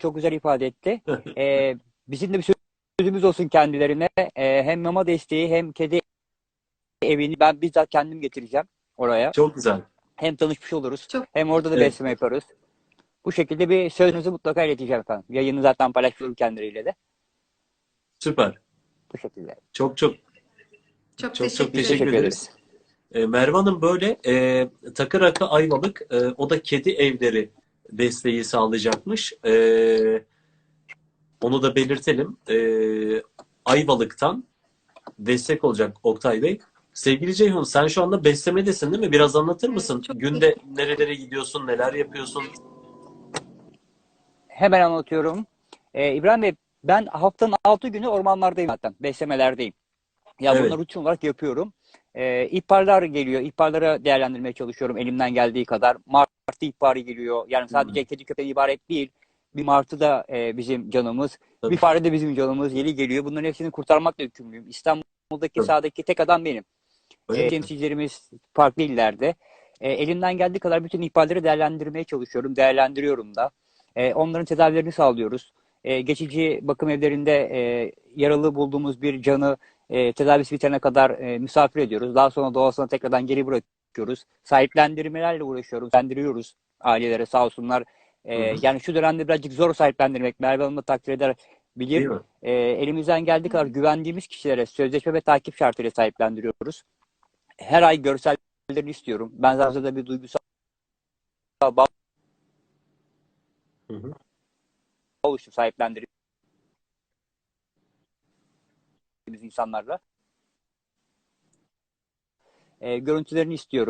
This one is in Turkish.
çok güzel ifade etti. Ee, bizim de bir sözümüz olsun kendilerine. Ee, hem mama desteği hem kedi evini ben bizzat kendim getireceğim oraya. Çok güzel. Hem tanışmış oluruz. Çok- Hem orada da Evet. besleme yaparız. Bu şekilde bir sözünüzü mutlaka ileteceğim efendim. Yayını zaten paylaşıyorum kendileriyle de. Süper. Bu şekilde. Çok çok Çok, Çok çok teşekkür, teşekkür ederim. ederiz. E, Merve Hanım böyle e, Takır Akı Ayvalık e, o da kedi evleri desteği sağlayacakmış. E, onu da belirtelim. E, Ayvalık'tan destek olacak Oktay Bey. Sevgili Ceyhun sen şu anda beslemedesin değil mi? Biraz anlatır mısın? Çok Günde nerelere gidiyorsun, neler yapıyorsun? Hemen anlatıyorum. Ee, İbrahim Bey ben haftanın 6 günü ormanlardayım zaten. Beslemelerdeyim. Ya Evet. bunları rutin olarak yapıyorum. Ee, ihbarlar geliyor. İhbarları değerlendirmeye çalışıyorum elimden geldiği kadar. Martı ihbarı geliyor. Yani sadece kedi köpeğe ibaret değil. Bir martı da e, bizim canımız. Tabii. Bir fare de bizim canımız. Yeni geliyor. Bunların hepsini kurtarmakla yükümlüyüm. İstanbul'daki Tabii. sahadaki tek adam benim. E, mi? temsilcilerimiz farklı illerde. E, elimden geldiği kadar bütün ihbarları değerlendirmeye çalışıyorum. Değerlendiriyorum da. E, onların tedavilerini sağlıyoruz. E, geçici bakım evlerinde e, yaralı bulduğumuz bir canı e, tedavisi bitene kadar e, misafir ediyoruz. Daha sonra doğasına tekrardan geri bırakıyoruz. Sahiplendirmelerle uğraşıyorum. Sahiplendiriyoruz ailelere sağ olsunlar. E, Hı hı. yani şu dönemde birazcık zor sahiplendirmek. Merve Hanım da takdir eder bilir. E, elimizden geldiği kadar güvendiğimiz kişilere sözleşme ve takip şartıyla sahiplendiriyoruz. Her ay görsellerini istiyorum. Ben zaten de bir duygusal bağ oluştu sahiplendirdiğimiz insanlarla. E, görüntülerini istiyorum.